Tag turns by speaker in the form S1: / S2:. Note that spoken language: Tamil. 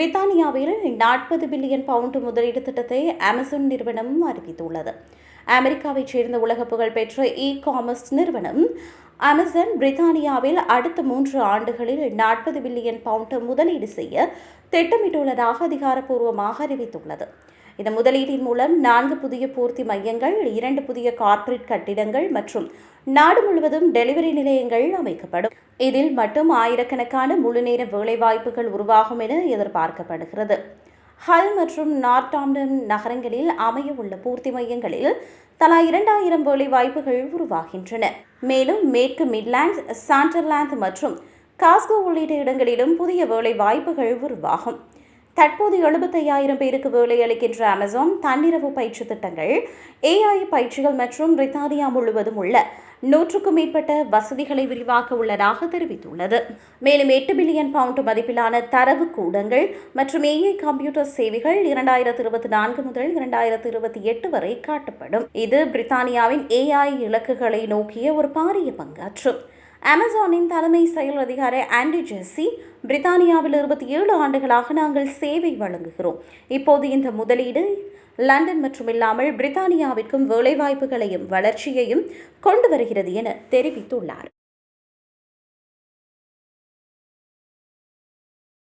S1: பிரித்தானியாவில் நாற்பது பில்லியன் பவுண்ட் முதலீடு திட்டத்தை அமேசான் நிறுவனம் அறிவித்துள்ளது. அமெரிக்காவைச் சேர்ந்த உலக புகழ்பெற்ற இ காமர்ஸ் நிறுவனம் அமேசான் பிரித்தானியாவில் அடுத்த மூன்று ஆண்டுகளில் நாற்பது பில்லியன் பவுண்ட் முதலீடு செய்ய திட்டமிட்டுள்ளதாக அதிகாரப்பூர்வமாக அறிவித்துள்ளது. இந்த முதலீட்டின் மூலம் நான்கு புதிய பூர்த்தி மையங்கள் இரண்டு புதிய கார்ப்பரேட் கட்டிடங்கள் மற்றும் நாடு முழுவதும் டெலிவரி நிலையங்கள் அமைக்கப்படும். இதில் மட்டும் ஆயிரக்கணக்கான முழுநேர வேலைவாய்ப்புகள் உருவாகும் என எதிர்பார்க்கப்படுகிறது. ஹல் மற்றும் நார்டாம்டன் நகரங்களில் அமைய உள்ள பூர்த்தி மையங்களில் தலா இரண்டாயிரம் வேலை வாய்ப்புகள் உருவாகின்றன. மேலும் மேற்கு மிட்லாண்ட்ஸ் சாண்டர்லாந்து மற்றும் காஸ்கோ உள்ளிட்ட இடங்களிலும் புதிய வேலை வாய்ப்புகள் உருவாகும். தற்போது எழுபத்தையாயிரம் பேருக்கு வேலை அளிக்கின்ற அமேசான் தன்னிரவு பயிற்சி திட்டங்கள் ஏஐ பயிற்சிகள் மற்றும் பிரித்தானியா முழுவதும் உள்ள நூற்றுக்கும் மேற்பட்ட வசதிகளை விரிவாக்க உள்ளதாக தெரிவித்துள்ளது. மேலும் எட்டு பில்லியன் பவுண்ட் மதிப்பிலான தரவு கூடங்கள் மற்றும் ஏஐ கம்ப்யூட்டர் சேவைகள் இரண்டாயிரத்து இருபத்தி நான்கு முதல் இரண்டாயிரத்து இருபத்தி எட்டு வரை காட்டப்படும். இது பிரித்தானியாவின் ஏஐ இலக்குகளை நோக்கிய ஒரு பாரிய பங்காற்றும். அமேசானின் தலைமை செயல் அதிகாரி ஆண்டி ஜெஸ்ஸி பிரித்தானியாவில் இருபத்தி ஏழு ஆண்டுகளாக நாங்கள் சேவை வழங்குகிறோம். இப்போது இந்த முதலீடு லண்டன் மற்றும் இல்லாமல் பிரித்தானியாவிற்கும் வேலைவாய்ப்புகளையும் வளர்ச்சியையும் கொண்டு வருகிறது என தெரிவித்துள்ளார்.